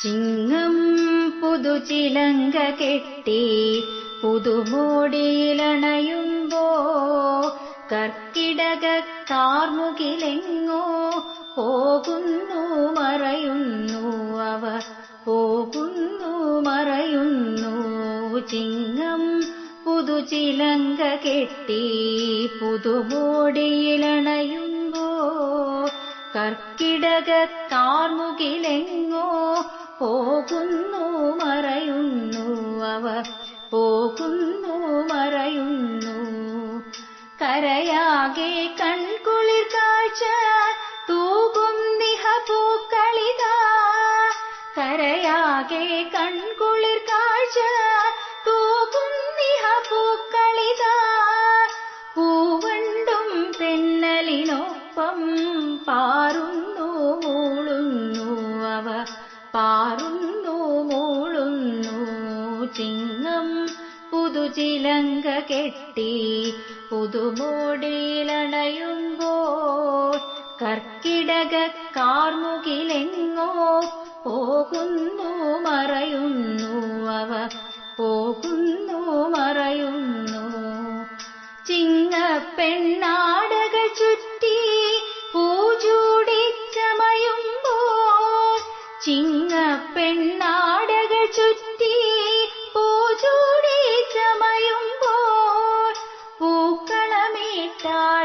ചിങ്ങം പുതുചിലങ്ക കെട്ടി പുതുമോടിയിലണയുമ്പോ കർക്കിടക കാർമുകിലെങ്ങോ പോകുന്നു മറയുന്നു അവ പോകുന്നു മറയുന്നു. ചിങ്ങം പുതുചിലങ്ക കെട്ടി പുതുമോടിയിലണയുമ്പോ കർക്കിടക കാർമുകിലെങ്ങോ പോകുന്നു മറയുന്നു അവ. പോകുന്നു മറയുന്നു. കരയാകെ കൺകുളിർ കാഴ്ച തൂകും നിഹ പൂക്കളിതാ. കരയാകെ കൺകുളിർ കാഴ്ച തൂകും നിഹ പൂക്കളിതാ. പൂവണ്ടും തെന്നലിനൊപ്പം പാറുന്നു മൂളുന്നു ചിങ്ങം പുതുചിലങ്ക കെട്ടി പുതുമോടിയിലണയുമ്പോൾ കർക്കിടക കാർമുകിലെങ്ങോ പോകുന്നു മറയുന്നു.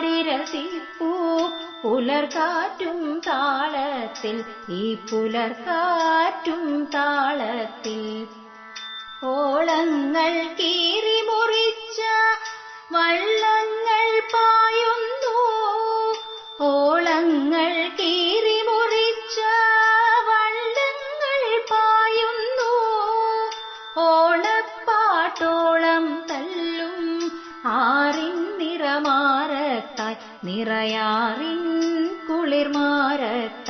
പൂക്കളമീട്ടാടി പുലർകാറ്റും താളത്തിൽ ഈ പുലർക്കാറ്റും താളത്തിൽ. ഓളങ്ങൾ കീറി മുറിച്ച വള്ളങ്ങൾ പായുന്നു. ഓളങ്ങൾ കീറി മുറിച്ച വള്ളങ്ങൾ പായുന്നു. ഓണപ്പാട്ടോളം നിറമാറത്തായി നിറയാറിൻ കുളിർമാറത്തായി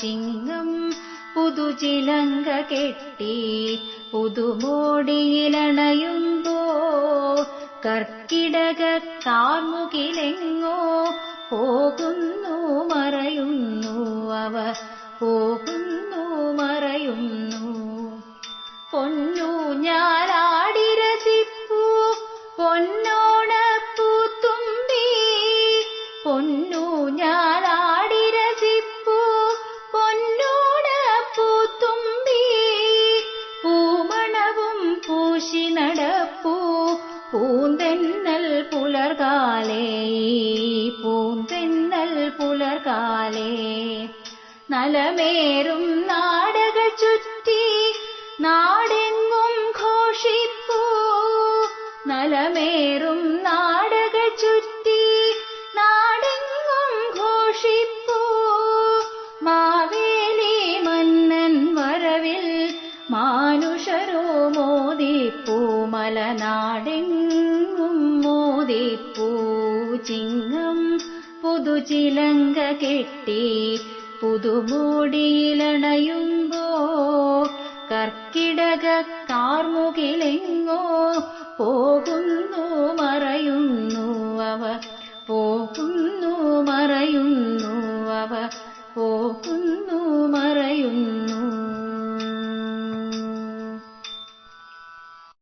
ചിങ്ങം പുതുചിലങ്ക കെട്ടി പുതുമോടിയിലണയുമ്പോ കർക്കിടക കാർമുകിലെങ്ങോ പോകുന്നു മറയുന്നു അവ പോകുന്നു പൂന്തെന്നൽ പുലർകാലേ പൂന്തെന്നൽ പുലർകാലേ. നലമേറും നാടക ചുറ്റി നാടെങ്ങും ഘോഷിപ്പൂ. നലമേറും നാടക ചുറ്റി നാടെങ്ങും മോദിപ്പൂചിങ്ങം പുതുചിലങ്ക കെട്ടി പുതുമൂടിയിലണയുമ്പോ കർക്കിടക കാർമുകിലെങ്ങോ പോകുന്നു മറയുന്നു അവ പോകുന്നു മറയുന്നു അവ പോകുന്നു